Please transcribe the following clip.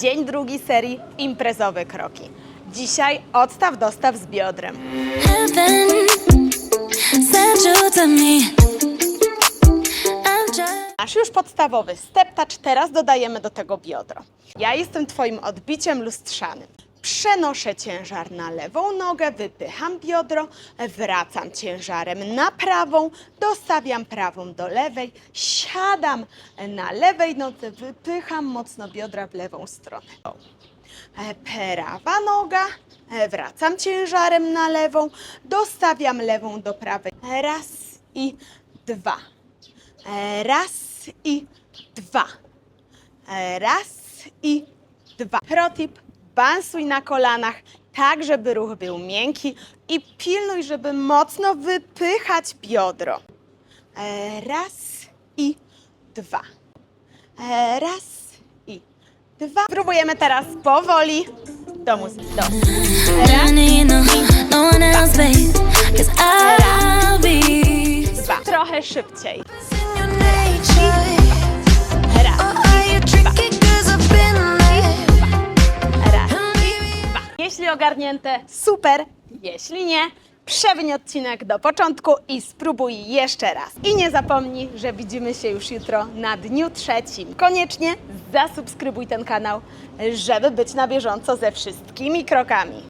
Dzień drugi serii Imprezowe Kroki. Dzisiaj odstaw dostaw z biodrem. Masz już podstawowy step-touch, teraz dodajemy do tego biodro. Ja jestem Twoim odbiciem lustrzanym. Przenoszę ciężar na lewą nogę, wypycham biodro, wracam ciężarem na prawą, dostawiam prawą do lewej, siadam na lewej nodze, wypycham mocno biodra w lewą stronę. E, Prawa noga, e, wracam ciężarem na lewą, dostawiam lewą do prawej. Raz i dwa. E, Raz i dwa. Raz i dwa. Protip, bansuj na kolanach, tak żeby ruch był miękki i pilnuj, żeby mocno wypychać biodro. E, Raz i dwa. E, Raz i dwa. Spróbujemy teraz powoli do muzyki. Do. Be Dwa. Trochę szybciej. Ogarnięte, super. Jeśli nie, przewiń odcinek do początku i spróbuj jeszcze raz. I nie zapomnij, że widzimy się już jutro na dniu trzecim. Koniecznie zasubskrybuj ten kanał, żeby być na bieżąco ze wszystkimi krokami.